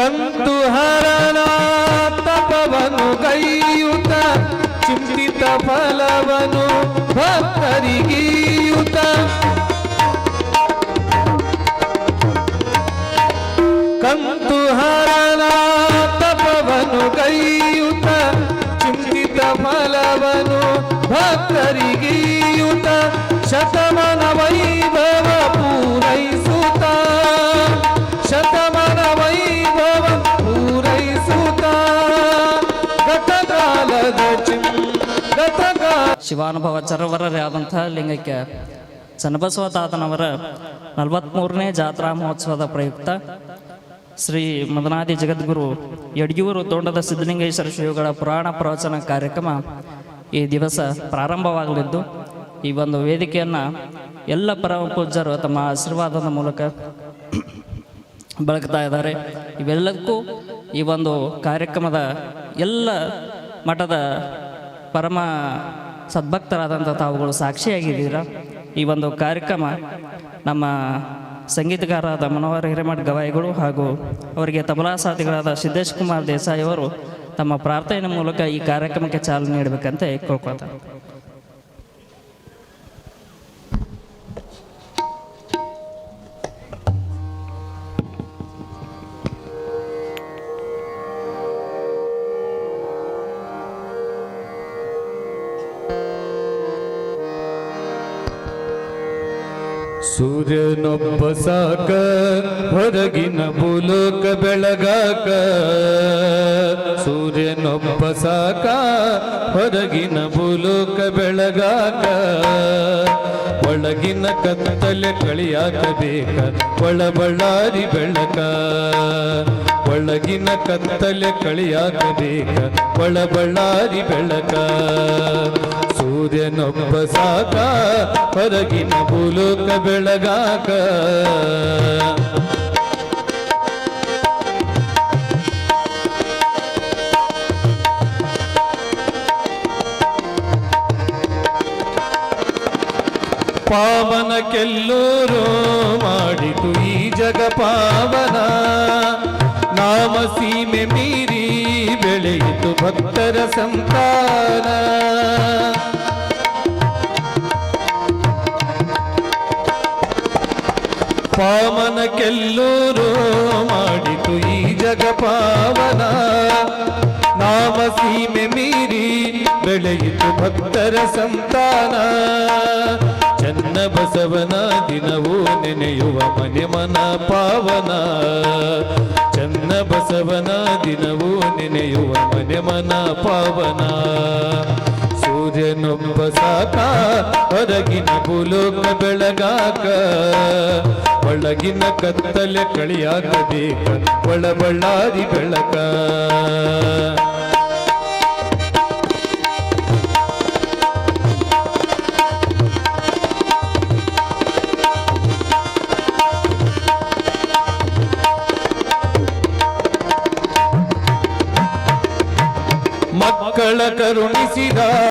ಹರಣ ತಪವನು ಕೈಯುತ ಚಿಂತಿತ ಫಲವನು ಭಕ್ತರಿಗೀಯುತ. ಕಂತು ಹರಣ ತಪವನು ಕೈಯುತ ಚಿಂತಿತ ಫಲವನು ಭಕ್ತರಿಗೀಯುತ. ಶತಮನ ವೈಭವ ಪೂರೈಸುತ್ತ. ಶಿವಾನುಭವ ಚರವರರೇ ಆದಂತಹ ಲಿಂಗಕ್ಕೆ ಚನ್ನಬಸವ ತಾತನವರ ನಲವತ್ತ್ಮೂರನೇ ಜಾತ್ರಾ ಮಹೋತ್ಸವದ ಪ್ರಯುಕ್ತ ಶ್ರೀ ಮದನಾದಿ ಜಗದ್ಗುರು ಯಡಿಯೂರು ತೋಂಡದ ಸಿದ್ಧಲಿಂಗೇಶ್ವರ ಶ್ರೀಗಳ ಪುರಾಣ ಪ್ರವಚನ ಕಾರ್ಯಕ್ರಮ ಈ ದಿವಸ ಪ್ರಾರಂಭವಾಗಲಿದ್ದು, ಈ ಒಂದು ವೇದಿಕೆಯನ್ನು ಎಲ್ಲ ಪರಮ ಪೂಜ್ಯರು ತಮ್ಮ ಆಶೀರ್ವಾದದ ಮೂಲಕ ಬೆಳಗ್ತಾ ಇದ್ದಾರೆ. ಇವೆಲ್ಲಕ್ಕೂ ಈ ಒಂದು ಕಾರ್ಯಕ್ರಮದ ಎಲ್ಲ ಮಠದ ಪರಮ ಸದ್ಭಕ್ತರಾದಂಥ ತಾವುಗಳು ಸಾಕ್ಷಿಯಾಗಿದ್ದೀರಾ? ಈ ಒಂದು ಕಾರ್ಯಕ್ರಮ ನಮ್ಮ ಸಂಗೀತಗಾರರಾದ ಮನೋಹರ ಹಿರೇಮಠ ಗವಾಯಿಗಳು ಹಾಗೂ ಅವರಿಗೆ ತಬಲಾ ಸಾಧಿಗಳಾದ ಸಿದ್ದೇಶ್ ಕುಮಾರ್ ದೇಸಾಯಿ ಅವರು ತಮ್ಮ ಪ್ರಾರ್ಥನೆ ಮೂಲಕ ಈ ಕಾರ್ಯಕ್ರಮಕ್ಕೆ ಚಾಲನೆ ನೀಡಬೇಕಂತ ಕೇಳ್ಕೊಳ್ತಾರೆ ಸೂರ್ಯನೊಬ್ಬ ಸಾಕ, ಹೊರಗಿನ ಭೂಲೋಕ ಬೆಳಗಾಕ. ಸೂರ್ಯನೊಬ್ಬ ಸಾಕ, ಹೊರಗಿನ ಭೂಲೋಕ ಬೆಳಗಾಕ. ಒಳಗಿನ ಕತ್ತಲೆ ಕಳಿಯಾಕಬೇಕ ಒಳಬಳ್ಳಾರಿ ಒಳ ಬಳ್ಳಾರಿ ಬೆಳಕ. ಒಳಗಿನ ಕತ್ತಲೆ ಕಳಿಯಾಕಬೇಕ ಒಳಬಳ್ಳಾರಿ ಒಳ ಬಳ್ಳಾರಿ ಬೆಳಕ. ಸೂರ್ಯನೊಬ್ಬ ಸಾಕ ಹೊರಗಿನ ಭೂಲೋಕ ಬೆಳಗಾಕ. ಪಾವನ ಕೆಲ್ಲೂರು ಮಾಡಿತು ಈ ಜಗ ಪಾವನ. ನಾಮ ಸೀಮೆ ಮೀರಿ ಬೆಳೆಯಿತು ಭಕ್ತರ ಸಂತಾನ. ಪಾವನ ಕೆಲ್ಲೂರು ಮಾಡಿತು ಈ ಜಗ ಪಾವನ. ನಾಮ ಸೀಮೆ ಮೀರಿ ಬೆಳೆಯಿತು ಭಕ್ತರ ಸಂತಾನ. ಚನ್ನ ಬಸವನ ದಿನವೂ ನೆನೆಯುವ ಮನೆ ಮನ ಪಾವನ. ಚನ್ನ ಬಸವನ ದಿನವೂ ನೆನೆಯುವ ಮನೆ ಮನ ಪಾವನ. ಸೂರ್ಯನೊಬ್ಬ ಸಾಕ ಹೊರಗಿನ ಭೂಲೋಕ ಬೆಳಗಾಕ. ಒಳಗಿನ ಕತ್ತಲೆ ಕಳಿಯಾಕ ಒಳಬಳ್ಳಾರಿ ಒಳ ಬಳ್ಳಾರಿ ಬೆಳಕ ಮಕ್ಕಳ ಕರುಣಿಸಿದ